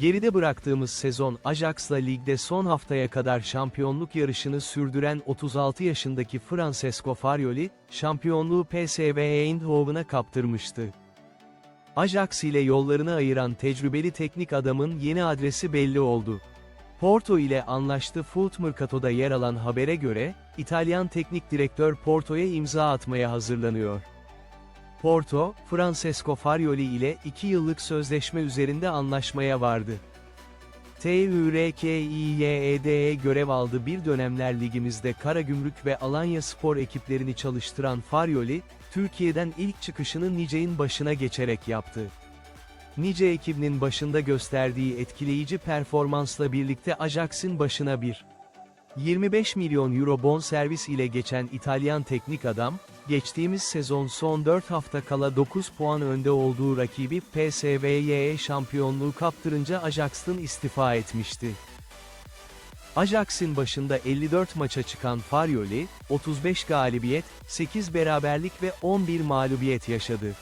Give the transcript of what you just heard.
Geride bıraktığımız sezon Ajax'la ligde son haftaya kadar şampiyonluk yarışını sürdüren 36 yaşındaki Francesco Farioli, şampiyonluğu PSV Eindhoven'a kaptırmıştı. Ajax ile yollarını ayıran tecrübeli teknik adamın yeni adresi belli oldu. Porto ile anlaştı Foot Mercato'da yer alan habere göre, İtalyan teknik direktör Porto'ya imza atmaya hazırlanıyor. Porto, Francesco Farioli ile 2 yıllık sözleşme üzerinde anlaşmaya vardı. TÜRKİYED'ye görev aldı bir dönemler ligimizde Karagümrük ve Alanya Spor ekiplerini çalıştıran Farioli, Türkiye'den ilk çıkışını Nice'in başına geçerek yaptı. Nice ekibinin başında gösterdiği etkileyici performansla birlikte Ajax'ın başına bir 25 milyon euro bonservis ile geçen İtalyan teknik adam, geçtiğimiz sezon son 4 hafta kala 9 puan önde olduğu rakibi PSV'ye şampiyonluğu kaptırınca Ajax'tan istifa etmişti. Ajax'ın başında 54 maça çıkan Farioli, 35 galibiyet, 8 beraberlik ve 11 mağlubiyet yaşadı.